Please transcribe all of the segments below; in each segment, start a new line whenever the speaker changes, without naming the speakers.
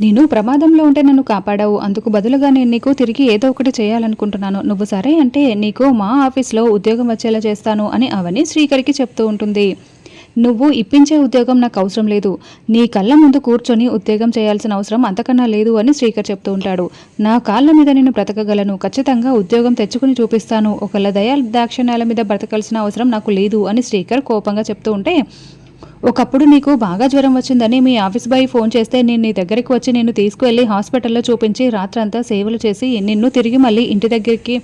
నేను ప్రమాదంలో ఉంటే నన్ను కాపాడావు అందుకు బదులుగా నేను నీకు తిరిగి ఏదో ఒకటి చేయాలనుకుంటున్నాను. నువ్వు సరే అంటే నీకు మా ఆఫీస్లో ఉద్యోగం వచ్చేలా చేస్తాను అని అవని శ్రీకరికి చెప్తూ ఉంటుంది. నువ్వు ఇప్పించే ఉద్యోగం నాకు అవసరం లేదు. నీ కళ్ళ ముందు కూర్చొని ఉద్యోగం చేయాల్సిన అవసరం అంతకన్నా లేదు అని శ్రీకర్ చెప్తూ ఉంటాడు. నా కాళ్ళ మీద నేను బ్రతకగలను. ఖచ్చితంగా ఉద్యోగం తెచ్చుకుని చూపిస్తాను. ఒకళ్ళ దయా దాక్షిణ్యాల మీద బ్రతకాల్సిన అవసరం నాకు లేదు అని శ్రీకర్ కోపంగా చెప్తూ ఉంటే ఒకప్పుడు నీకు బాగా జ్వరం వచ్చిందని మీ ఆఫీస్ బాయ్ ఫోన్ చేస్తే నేను నీ దగ్గరికి వచ్చి నిన్ను తీసుకువెళ్ళి హాస్పిటల్లో చూపించి రాత్రంతా సేవలు చేసి నిన్ను తిరిగి మళ్ళీ ఇంటి దగ్గరికి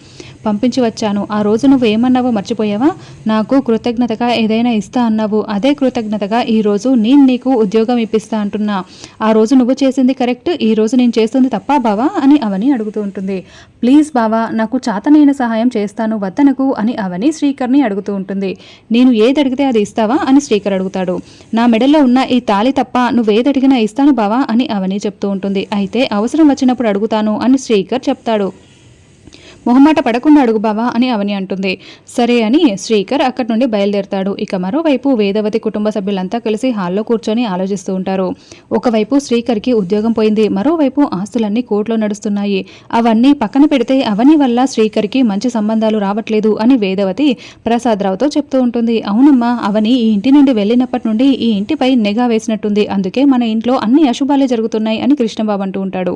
పంపించి వచ్చాను ఆ రోజు నువ్వు ఏమన్నావో మర్చిపోయావా? నాకు కృతజ్ఞతగా ఏదైనా ఇస్తా అన్నావు. అదే కృతజ్ఞతగా ఈ రోజు నేను నీకు ఉద్యోగం ఇప్పిస్తా అంటున్నా. ఆ రోజు నువ్వు చేసింది కరెక్ట్ ఈ రోజు నేను చేస్తుంది తప్పా బావా? అని అవని అడుగుతూ ఉంటుంది. ప్లీజ్ బావా నాకు చాతనైన సహాయం చేస్తాను వద్దనకు అని అవని శ్రీకర్ని అడుగుతూ ఉంటుంది. నేను ఏది అడిగితే అది ఇస్తావా? అని శ్రీకర్ అడుగుతాడు. నా మెడలో ఉన్న ఈ తాళి తప్ప నువ్వేది అడిగినా ఇస్తాను బావా? అని అవని చెప్తూ ఉంటుంది. అయితే అవసరం వచ్చినప్పుడు అడుగుతాను అని శ్రీకర్ చెప్తాడు. మొహమాట పడకుండా అడుగు బావా అని అవని అంటుంది. సరే అని శ్రీకర్ అక్కడి నుండి బయలుదేరతాడు. ఇక మరోవైపు వేదవతి కుటుంబ సభ్యులంతా కలిసి హాల్లో కూర్చొని ఆలోచిస్తూ ఉంటారు. ఒకవైపు శ్రీకర్కి ఉద్యోగం పోయింది. మరోవైపు ఆస్తులన్నీ కోర్టులో నడుస్తున్నాయి. అవన్నీ పక్కన పెడితే అవని వల్ల శ్రీకర్కి మంచి సంబంధాలు రావట్లేదు అని వేదవతి ప్రసాదరావుతో చెప్తూ ఉంటుంది. అవునమ్మా అవని ఈ ఇంటి నుండి వెళ్ళినప్పటి నుండి ఈ ఇంటిపై నిఘా వేసినట్టుంది. అందుకే మన ఇంట్లో అన్ని అశుభాలే జరుగుతున్నాయి అని కృష్ణబాబు అంటూ ఉంటాడు.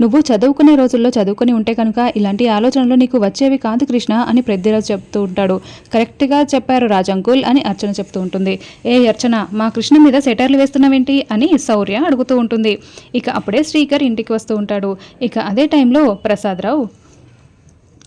నువ్వు చదువుకునే రోజుల్లో చదువుకుని ఉంటే కనుక ఇలాంటి ఆలోచనలు నీకు వచ్చేవి కాదు కృష్ణ అని పెద్దిరాజు చెప్తూ ఉంటాడు. కరెక్ట్గా చెప్పారు రాజంకుల్ అని అర్చన చెప్తూ ఉంటుంది. ఏ అర్చన మా కృష్ణ మీద సెటర్లు వేస్తున్నావేంటి? అని శౌర్య అడుగుతూ ఉంటుంది. ఇక అప్పుడే శ్రీకర్ ఇంటికి వస్తూ ఉంటాడు. ఇక అదే టైంలో ప్రసాదరావు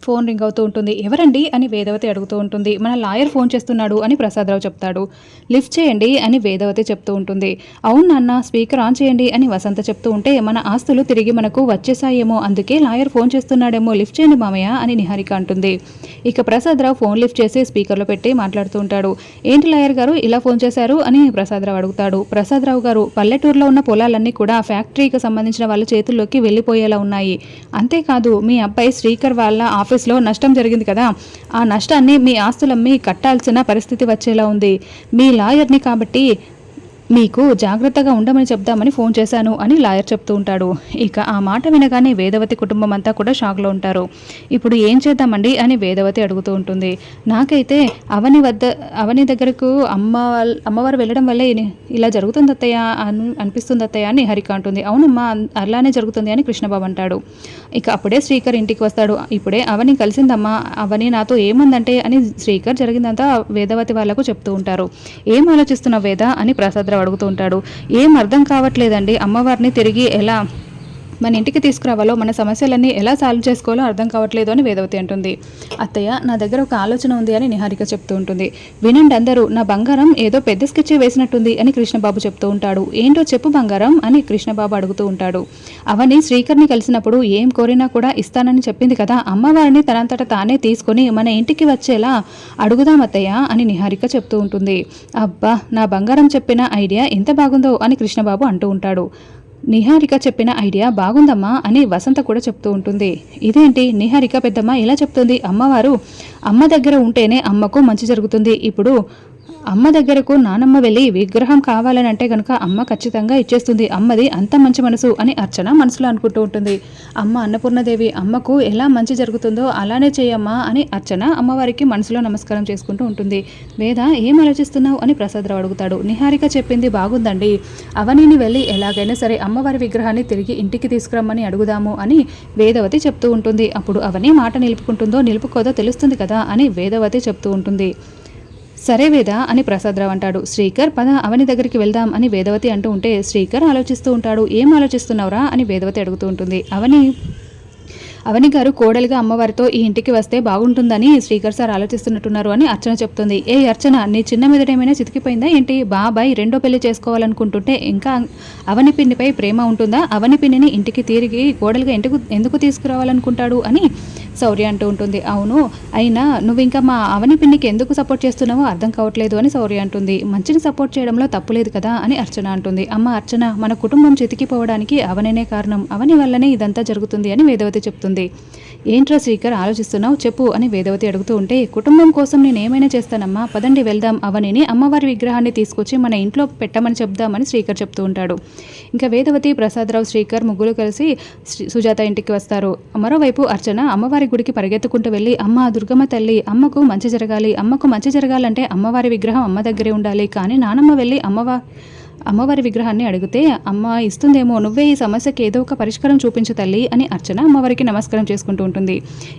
ఫోన్ రింగ్ అవుతూ ఉంటుంది. ఎవరండి? అని వేదవతి అడుగుతూ ఉంటుంది. మన లాయర్ ఫోన్ చేస్తున్నాడు అని ప్రసాదరావు చెప్తాడు. లిఫ్ట్ చేయండి అని వేదవతి చెప్తూ ఉంటుంది. అవును నాన్న స్పీకర్ ఆన్ చేయండి అని వసంత చెప్తూ ఉంటే మన ఆస్తులు తిరిగి మనకు వచ్చేసాయేమో అందుకే లాయర్ ఫోన్ చేస్తున్నాడేమో లిఫ్ట్ చేయండి మామయ్య అని నిహారిక అంటుంది. ఇక ప్రసాదరావు ఫోన్ లిఫ్ట్ చేసి స్పీకర్లో పెట్టి మాట్లాడుతూ ఉంటాడు. ఏంటి లాయర్ గారు ఇలా ఫోన్ చేశారు అని ప్రసాదరావు అడుగుతాడు. ప్రసాదరావు గారు పల్లెటూరులో ఉన్న పొలాలన్నీ కూడా ఫ్యాక్టరీకి సంబంధించిన వాళ్ళ చేతుల్లోకి వెళ్ళిపోయేలా ఉన్నాయి. అంతేకాదు మీ అబ్బాయి శ్రీకర్ వాళ్ళ ఆఫీస్లో నష్టం జరిగింది కదా. ఆ నష్టాన్ని మీ ఆస్తులమ్మి కట్టాల్సిన పరిస్థితి వచ్చేలా ఉంది. మీ లాయర్ని కాబట్టి మీకు జాగ్రత్తగా ఉండమని చెప్దామని ఫోన్ చేశాను అని లాయర్ చెప్తూ ఉంటాడు. ఇక ఆ మాట వినగానే వేదవతి కుటుంబం అంతా కూడా షాక్లో ఉంటారు. ఇప్పుడు ఏం చేద్దామండి అని వేదవతి అడుగుతూ ఉంటుంది. నాకైతే అవని వద్ద అవని దగ్గరకు అమ్మ అమ్మవారు వెళ్ళడం వల్లే ఇలా జరుగుతుంది అత్తయ్య అని అనిపిస్తుంది అత్తయ్య అని హరిక అంటుంది. అవునమ్మా అలానే జరుగుతుంది అని కృష్ణబాబు అంటాడు. ఇక అప్పుడే శ్రీకర్ ఇంటికి వస్తాడు. ఇప్పుడే అవని కలిసిందమ్మా అవని నాతో ఏముందంటే అని శ్రీకర్ జరిగిందంతా వేదవతి వాళ్ళకు చెప్తూ ఉంటారు. ఏం ఆలోచిస్తున్నావు వేద అని ప్రసాదరావు అడుగుతూ ఉంటాడు. ఏం అర్థం కావట్లేదండి. అమ్మవారిని తిరిగి ఎలా మన ఇంటికి తీసుకురావాలో మన సమస్యలన్నీ ఎలా సాల్వ్ చేసుకోవాలో అర్థం కావట్లేదు అని వేదవతి అంటుంది. అత్తయ్య నా దగ్గర ఒక ఆలోచన ఉంది అని నిహారిక చెప్తూ ఉంటుంది. వినండి అందరూ నా బంగారం ఏదో పెద్ద స్కెచ్ వేసినట్టుంది అని కృష్ణబాబు చెప్తూ ఉంటాడు. ఏంటో చెప్పు బంగారం అని కృష్ణబాబు అడుగుతూ ఉంటాడు. అవని శ్రీకర్ని కలిసినప్పుడు ఏం కోరినా కూడా ఇస్తానని చెప్పింది కదా అమ్మవారిని తనంతట తానే తీసుకొని మన ఇంటికి వచ్చేలా అడుగుదాం అత్తయ్య అని నిహారిక చెప్తూ ఉంటుంది. అబ్బా నా బంగారం చెప్పిన ఐడియా ఎంత బాగుందో అని కృష్ణబాబు అంటూ ఉంటాడు. నిహారిక చెప్పిన ఐడియా బాగుందమ్మా అని వసంత కూడా చెప్తూ ఉంటుంది. ఇదేంటి? నిహారిక పెద్దమ్మ ఇలా చెప్తుంది. అమ్మవారు అమ్మ దగ్గర ఉంటేనే అమ్మకు మంచి జరుగుతుంది. ఇప్పుడు అమ్మ దగ్గరకు నానమ్మ వెళ్ళి విగ్రహం కావాలని అంటే కనుక అమ్మ ఖచ్చితంగా ఇచ్చేస్తుంది. అమ్మది అంత మంచి మనసు అని అర్చన మనసులో అనుకుంటూ ఉంటుంది. అమ్మ అన్నపూర్ణదేవి అమ్మకు ఎలా మంచి జరుగుతుందో అలానే చేయమ్మా అని అర్చన అమ్మవారికి మనసులో నమస్కారం చేసుకుంటూ ఉంటుంది. వేద ఏం ఆలోచిస్తున్నావు? అని ప్రసాదరావు అడుగుతాడు. నిహారిక చెప్పింది బాగుందండి. అవనిని వెళ్ళి ఎలాగైనా సరే అమ్మవారి విగ్రహాన్ని తిరిగి ఇంటికి తీసుకురమ్మని అడుగుదాము అని వేదవతి చెప్తూ ఉంటుంది. అప్పుడు అవని మాట నిలుపుకుంటుందో నిలుపుకోదో తెలుస్తుంది కదా అని వేదవతి చెప్తూ ఉంటుంది. సరే వేద అని ప్రసాదరావు అంటాడు. శ్రీకర్ పద అవని దగ్గరికి వెళ్దాం అని వేదవతి అంటూ ఉంటే శ్రీకర్ ఆలోచిస్తూ ఉంటాడు. ఏం ఆలోచిస్తున్నావురా అని వేదవతి అడుగుతూ ఉంటుంది. అవని అవని గారు కోడలిగా అమ్మవారితో ఈ ఇంటికి వస్తే బాగుంటుందని శ్రీకర్ సార్ ఆలోచిస్తున్నట్టున్నారు అని అర్చన చెప్తుంది. ఏ అర్చన? నీ చిన్న మెదడేమైనా చితికిపోయిందా ఏంటి? బాబాయ్ రెండో పెళ్ళి చేసుకోవాలనుకుంటుంటే ఇంకా అవని పిన్నిపై ప్రేమ ఉంటుందా? అవని పిన్నిని ఇంటికి తిరిగి కోడలిగా ఎందుకు ఎందుకు తీసుకురావాలనుకుంటాడు అని శౌర్య అంటూ ఉంటుంది. అవును అయినా నువ్వు ఇంకా మా అవని పిన్నికి ఎందుకు సపోర్ట్ చేస్తున్నావో అర్థం కావట్లేదు అని శౌర్య అంటుంది. మంచిని సపోర్ట్ చేయడంలో తప్పులేదు కదా అని అర్చన అంటుంది. అమ్మ అర్చన మన కుటుంబం చితికిపోవడానికి అవనేనే కారణం. అవని వల్లనే ఇదంతా జరుగుతుంది అని వేదవతి చెప్తుంది. ఏంట్రా శ్రీకర్ ఆలోచిస్తున్నావు? చెప్పు అని వేదవతి అడుగుతూ ఉంటే కుటుంబం కోసం నేను ఏమైనా చేస్తానమ్మా? పదండి వెళ్దాం. అవనిని అమ్మవారి విగ్రహాన్ని తీసుకొచ్చి మన ఇంట్లో పెట్టమని చెప్దామని శ్రీకర్ చెప్తూ ఉంటాడు. ఇంకా వేదవతి ప్రసాదరావు శ్రీకర్ ముగ్గురు కలిసి సుజాత ఇంటికి వస్తారు. మరోవైపు అర్చన అమ్మవారి గుడికి పరిగెత్తుకుంటూ వెళ్ళి అమ్మ దుర్గమ్మ తల్లి అమ్మకు మంచి జరగాలి. అమ్మకు మంచి జరగాలంటే అమ్మవారి విగ్రహం అమ్మ దగ్గరే ఉండాలి. కానీ నానమ్మ వెళ్ళి అమ్మవారి అమ్మవారి విగ్రహాన్ని అడిగితే అమ్మ ఇస్తుందేమో నువ్వే ఈ సమస్యకి ఏదో ఒక పరిష్కారం చూపించు తల్లి అని అర్చన అమ్మవారికి నమస్కారం చేసుకుంటూ ఉంటుంది.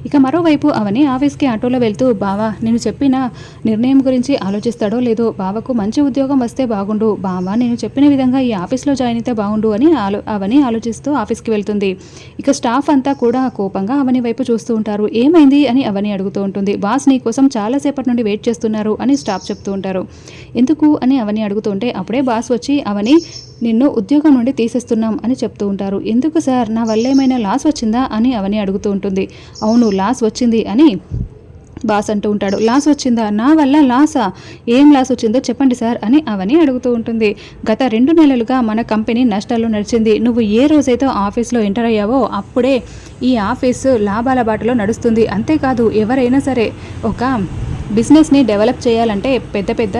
ఇక మరోవైపు అవని ఆఫీస్కి ఆటోలో వెళ్తూ బావా నేను చెప్పిన నిర్ణయం గురించి ఆలోచిస్తాడో లేదో బావకు మంచి ఉద్యోగం వస్తే బాగుండు. బావా నేను చెప్పిన విధంగా ఈ ఆఫీస్లో జాయిన్ అయితే బాగుండు అని ఆలో అవని ఆలోచిస్తూ ఆఫీస్కి వెళ్తుంది. ఇక స్టాఫ్ అంతా కూడా కోపంగా అవని వైపు చూస్తూ ఉంటారు. ఏమైంది? అని అవని అడుగుతూ ఉంటుంది. బాస్ నీ కోసం చాలాసేపటి నుండి వెయిట్ చేస్తున్నారు అని స్టాఫ్ చెప్తూ ఉంటారు. ఎందుకు? అని అవని అడుగుతుంటే అప్పుడే బాస్ వచ్చి నుంచి అవని నిన్ను ఉద్యోగం నుండి తీసేస్తున్నాం అని చెప్తూ ఉంటారు. ఎందుకు సార్? నా వల్ల ఏమైనా లాస్ వచ్చిందా? అని అవని అడుగుతూ ఉంటుంది. అవును లాస్ వచ్చింది అని బాస్ అంటూ ఉంటాడు. లాస్ వచ్చిందా? నా వల్ల లాసా? ఏం లాస్ వచ్చిందో చెప్పండి సార్ అని అవని అడుగుతూ ఉంటుంది. గత రెండు నెలలుగా మన కంపెనీ నష్టాల్లో నడిచింది. నువ్వు ఏ రోజైతే ఆఫీస్లో ఎంటర్ అయ్యావో అప్పుడే ఈ ఆఫీసు లాభాల బాటలో నడుస్తుంది. అంతేకాదు ఎవరైనా సరే ఒక బిజినెస్ని డెవలప్ చేయాలంటే పెద్ద పెద్ద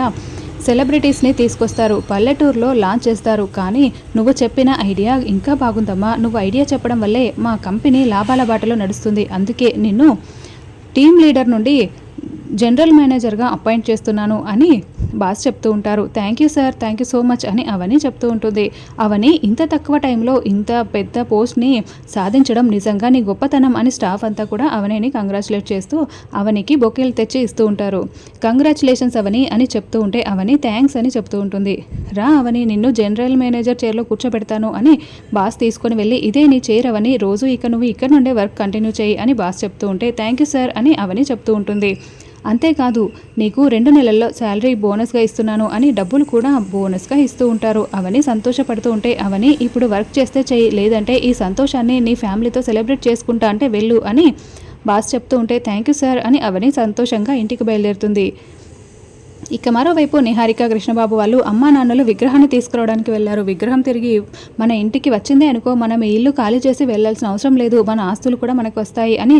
సెలబ్రిటీస్ని తీసుకొస్తారు. పల్లెటూరులో లాంచ్ చేస్తారు. కానీ నువ్వు చెప్పిన ఐడియా ఇంకా బాగుందమ్మా. నువ్వు ఐడియా చెప్పడం వల్లే మా కంపెనీ లాభాల బాటలో నడుస్తుంది. అందుకే నిన్ను టీం లీడర్ నుండి జనరల్ మేనేజర్గా అపాయింట్ చేస్తున్నాను అని బాస్ చెప్తూ ఉంటారు. Thank you sir thank you so much అని అవని చెప్తూ ఉంటుంది. అవని ఇంత తక్కువ టైంలో ఇంత పెద్ద పోస్ట్ని సాధించడం నిజంగా నీ గొప్పతనం అని స్టాఫ్ అంతా కూడా అవనిని కంగ్రాచులేట్ చేస్తూ అవనికి బొకేలు తెచ్చి ఇస్తూ ఉంటారు. కంగ్రాచులేషన్స్ అవని అని చెప్తూ ఉంటే అవని థ్యాంక్స్ అని చెప్తూ ఉంటుంది. రా అవని నిన్ను జనరల్ మేనేజర్ చైర్లో కూర్చోబెడతాను అని బాస్ తీసుకొని వెళ్ళి ఇదే నీ చైర్ అవని రోజు ఇక నువ్వు ఇక్కడ నుండే వర్క్ కంటిన్యూ చేయి అని బాస్ చెప్తూ ఉంటే థ్యాంక్ యూ సార్ అని అవని చెప్తూ ఉంటుంది. అంతేకాదు నీకు రెండు నెలల్లో శాలరీ బోనస్గా ఇస్తున్నాను అని డబ్బులు కూడా బోనస్గా ఇస్తూ ఉంటారు. అవని సంతోషపడుతూ ఉంటే అవని ఇప్పుడు వర్క్ చేస్తే చెయ్యి లేదంటే ఈ సంతోషాన్ని నీ ఫ్యామిలీతో సెలబ్రేట్ చేసుకుంటా అంటే వెళ్ళు అని బాస్ చెప్తూ ఉంటే థ్యాంక్ యూ సార్ అని అవని సంతోషంగా ఇంటికి బయలుదేరుతుంది. ఇక మరోవైపు నిహారిక కృష్ణబాబు వాళ్ళు అమ్మా నాన్నలు విగ్రహాన్ని తీసుకురావడానికి వెళ్ళారు విగ్రహం తిరిగి మన ఇంటికి వచ్చిందే అనుకో మనం ఈ ఇల్లు ఖాళీ చేసి వెళ్ళాల్సిన అవసరం లేదు. మన ఆస్తులు కూడా మనకు వస్తాయి అని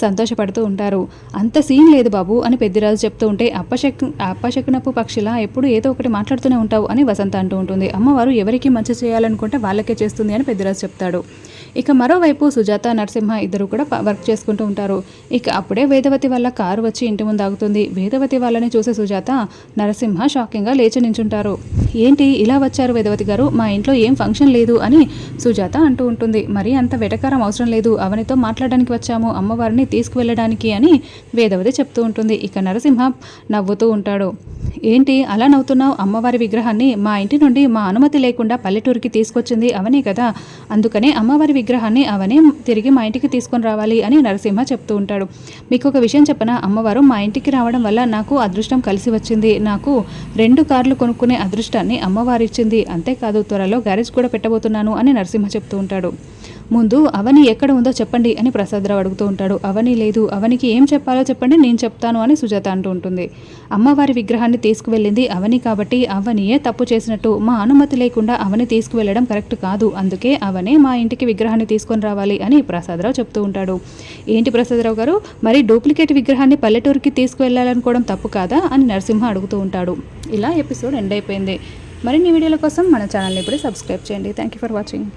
సంతోషపడుతూ ఉంటారు. అంత సీన్ లేదు బాబు అని పెద్దిరాజు చెప్తూ ఉంటే అప్పశక్ అప్పశకునపు పక్షిలా ఎప్పుడు ఏదో ఒకటి మాట్లాడుతూనే ఉంటావు అని వసంత అంటూ ఉంటుంది. అమ్మవారు ఎవరికి మంచి చేయాలనుకుంటే వాళ్ళకే చేస్తుంది అని పెద్దిరాజు చెప్తాడు. ఇక మరోవైపు సుజాత నరసింహ ఇద్దరు కూడా వర్క్ చేసుకుంటూ ఉంటారు. ఇక అప్పుడే వేదవతి వల్ల కారు వచ్చి ఇంటి ముందు ఆగుతుంది. వేదవతి వాళ్ళని చూసే సుజాత నరసింహ షాకింగ్గా లేచి నించుంటారు. ఏంటి ఇలా వచ్చారు వేదవతి గారు? మా ఇంట్లో ఏం ఫంక్షన్ లేదు అని సుజాత అంటూ ఉంటుంది. మరి అంత వెటకారం అవసరం లేదు. అవనితో మాట్లాడడానికి వచ్చాము. అమ్మవారిని తీసుకువెళ్ళడానికి అని వేదవతి చెప్తూ ఉంటుంది. ఇక నరసింహ నవ్వుతూ ఉంటాడు. ఏంటి అలా నవ్వుతున్నావు? అమ్మవారి విగ్రహాన్ని మా ఇంటి నుండి మా అనుమతి లేకుండా పల్లెటూరికి తీసుకొచ్చింది అవనే కదా. అందుకనే అమ్మవారి విగ్రహాన్ని అవనే తిరిగి మా ఇంటికి తీసుకొని రావాలి అని నరసింహ చెప్తూ ఉంటాడు. మీకు ఒక విషయం చెప్పన? అమ్మవారు మా ఇంటికి రావడం వల్ల నాకు అదృష్టం కలిసి వచ్చింది. నాకు రెండు కార్లు కొనుక్కునే అదృష్టాన్ని అమ్మవారిచ్చింది. అంతేకాదు త్వరలో గ్యారేజ్ కూడా పెట్టబోతున్నాను అని నరసింహ చెప్తూ ఉంటాడు. ముందు అవని ఎక్కడ ఉందో చెప్పండి అని ప్రసాదరావు అడుగుతూ ఉంటాడు. అవని లేదు. అవనికి ఏం చెప్పాలో చెప్పండి నేను చెప్తాను అని సుజాత అంటూ ఉంటుంది. అమ్మవారి విగ్రహాన్ని తీసుకువెళ్ళింది అవని కాబట్టి అవనియే తప్పు చేసినట్టు. మా అనుమతి లేకుండా అవని తీసుకువెళ్ళడం కరెక్ట్ కాదు. అందుకే అవనే మా ఇంటికి విగ్రహాన్ని తీసుకొని రావాలి అని ప్రసాదరావు చెప్తూ ఉంటాడు. ఏంటి ప్రసాదరావు గారు? మరి డూప్లికేట్ విగ్రహాన్ని పల్లెటూరుకి తీసుకువెళ్ళాలనుకోవడం తప్పు కాదా అని నరసింహ అడుగుతూ ఉంటాడు. ఇలా ఎపిసోడ్ ఎండ్ అయిపోయింది. మరిన్ని వీడియోల కోసం మన ఛానల్ని ఇప్పుడే సబ్స్క్రైబ్ చేయండి. Thank you for watching.